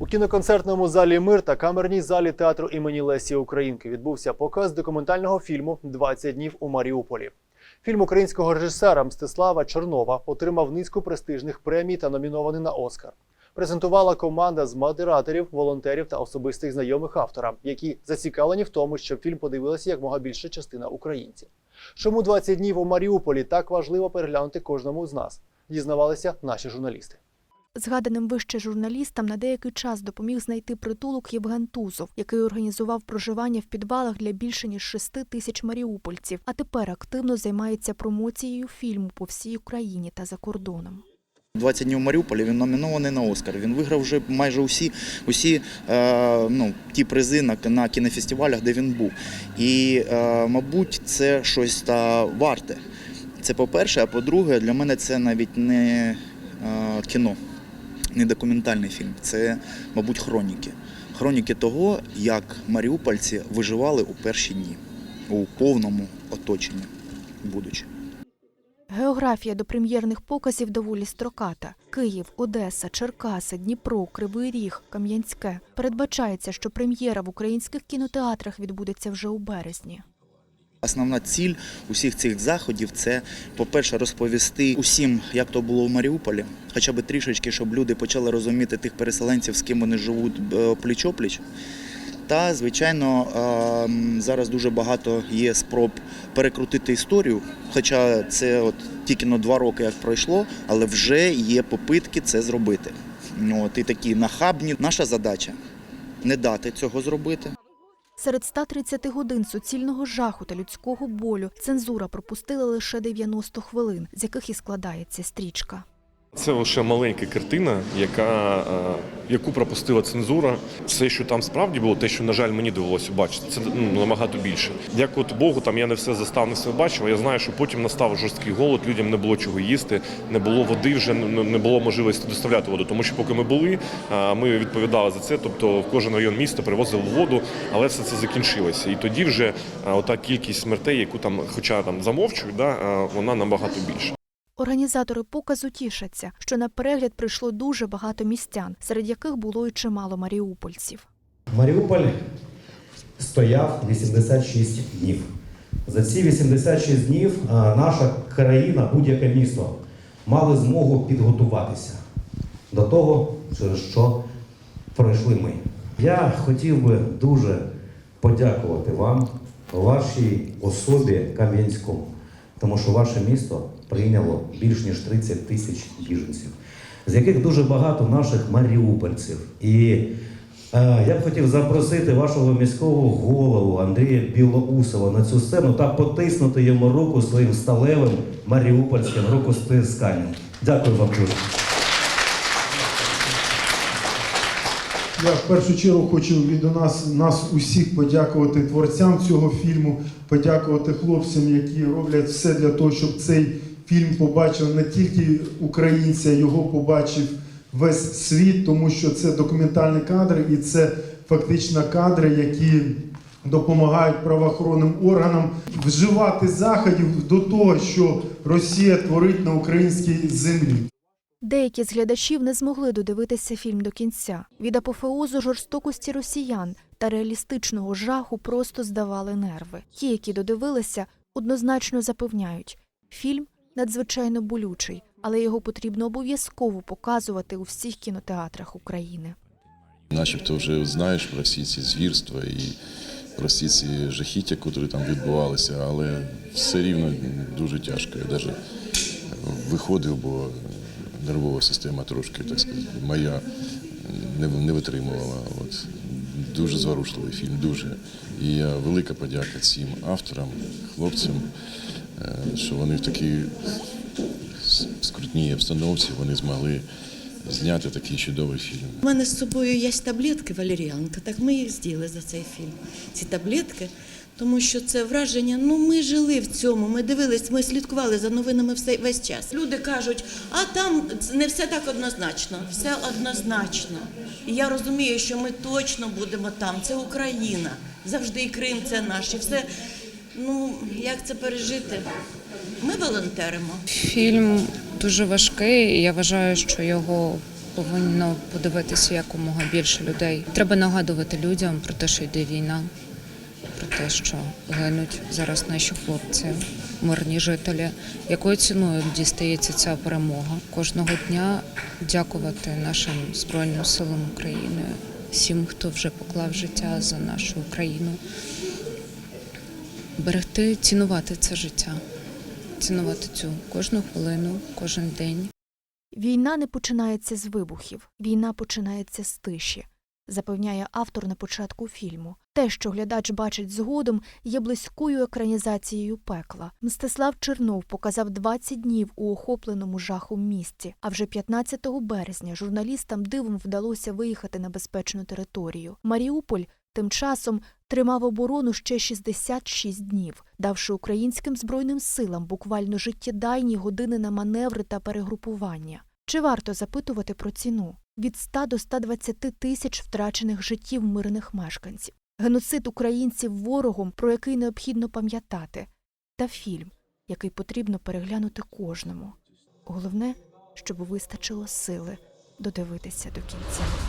У кіноконцертному залі Мир та камерній залі театру імені Лесі Українки відбувся показ документального фільму «20 днів у Маріуполі. Фільм українського режисера Мстислава Чорнова отримав низку престижних премій та номінований на Оскар. Презентувала команда з модераторів, волонтерів та особистих знайомих автора, які зацікавлені в тому, щоб фільм подивилася якмога більша частина українців. Чому 20 днів у Маріуполі так важливо переглянути кожному з нас? Дізнавалися наші журналісти. Згаданим вище журналістам на деякий час допоміг знайти притулок Євген Тузов, який організував проживання в підвалах для більше ніж шести тисяч маріупольців, а тепер активно займається промоцією фільму по всій Україні та за кордоном. 20 днів у Маріуполі він номінований на Оскар. Він виграв вже майже усі, усі е, ну, ті призи на, на кінофестивалях, де він був. І, е, мабуть, це щось та варте. Це по-перше, а по-друге, для мене це навіть не е, кіно, не документальний фільм. Це, мабуть, хроніки. Хроніки того, як маріупольці виживали у перші дні, у повному оточенні, будучи. Географія до прем'єрних показів доволі строката: Київ, Одеса, Черкаси, Дніпро, Кривий Ріг, Кам'янське. Передбачається, що прем'єра в українських кінотеатрах відбудеться вже у березні. Основна ціль усіх цих заходів це, по-перше, розповісти усім, як то було в Маріуполі, хоча б трішечки, щоб люди почали розуміти тих переселенців, з ким вони живуть е, пліч-опліч. Та, звичайно, е, зараз дуже багато є спроб перекрутити історію, хоча це от тільки на два роки як пройшло, але вже є попитки це зробити. Ну, От, і такі нахабні. Наша задача не дати цього зробити. Серед 130 годин суцільного жаху та людського болю цензура пропустила лише 90 хвилин, з яких і складається стрічка. Це лише маленька картина, яка, е, яку пропустила цензура. Все, що там справді було, те, що, на жаль, мені довелося бачити, це ну, набагато більше. Дякувати Богу, там я не все застав, не все бачив. Я знаю, що потім настав жорсткий голод, людям не було чого їсти, не було води, вже не було можливості доставляти воду. Тому що поки ми були, е, ми відповідали за це. Тобто в кожен район міста привозили воду, але все це закінчилося. І тоді вже е, ота кількість смертей, яку там, хоча там замовчують, да, вона набагато більша. Організатори показу тішаться, що на перегляд прийшло дуже багато містян, серед яких було й чимало маріупольців. Маріуполь стояв 86 днів. За ці 86 днів наша країна, будь-яке місто, мали змогу підготуватися до того, через що пройшли ми. Я хотів би дуже подякувати вам, вашій особі Кам'янському, тому що ваше місто прийняло більш ніж 30 тисяч біженців, з яких дуже багато наших маріупольців. І Е, Я б хотів запросити вашого міського голову Андрія Білоусова на цю сцену та потиснути йому руку своїм сталевим маріупольським рукостисканням. Дякую вам дуже. Я в першу чергу хочу від нас, нас усіх подякувати творцям цього фільму, подякувати хлопцям, які роблять все для того, щоб цей фільм побачив не тільки українці, а його побачив весь світ, тому що це документальні кадри і це фактично кадри, які допомагають правоохоронним органам вживати заходів до того, що Росія творить на українській землі. Деякі з глядачів не змогли додивитися фільм до кінця. Від апофеозу жорстокості росіян та реалістичного жаху просто здавали нерви. Ті, які додивилися, однозначно запевняють, фільм надзвичайно болючий, але його потрібно обов'язково показувати у всіх кінотеатрах України. Начебто вже знаєш про всі ці звірства і про всі ці жахіття, які там відбувалися, але все рівно дуже тяжко. Я навіть виходив, бо нервова система трошки, так сказати, моя не, не витримувала. От. Дуже зворушливий фільм, дуже. І велика подяка цим авторам, хлопцям, е, що вони в такій скрутній обстановці вони змогли зняти такий чудовий фільм. У мене з собою є таблетки валеріанка, так ми їх з'їли за цей фільм. Ці таблетки, тому що це враження. Ну ми жили в цьому, ми дивились, ми слідкували за новинами все весь час. Люди кажуть, а там не все так однозначно, все однозначно. І я розумію, що ми точно будемо там. Це Україна, завжди і Крим це наш. І все. Ну як це пережити? Ми волонтеримо. Фільм дуже важкий, і я вважаю, що його повинно подивитися якомога більше людей. Треба нагадувати людям про те, що йде війна, те, що гинуть зараз наші хлопці, мирні жителі. Якою ціною дістається ця перемога? Кожного дня дякувати нашим Збройним силам України, всім, хто вже поклав життя за нашу Україну. Берегти, цінувати це життя, цінувати цю кожну хвилину, кожен день. Війна не починається з вибухів, війна починається з тиші, запевняє автор на початку фільму. Те, що глядач бачить згодом, є близькою екранізацією пекла. Мстислав Чернов показав 20 днів у охопленому жахом місті. А вже 15 березня журналістам дивом вдалося виїхати на безпечну територію. Маріуполь тим часом тримав оборону ще 66 днів, давши українським збройним силам буквально життєдайні години на маневри та перегрупування. Чи варто запитувати про ціну? Від 100 до 120 тисяч втрачених життів мирних мешканців, геноцид українців ворогом, про який необхідно пам'ятати, та фільм, який потрібно переглянути кожному. Головне, щоб вистачило сили додивитися до кінця.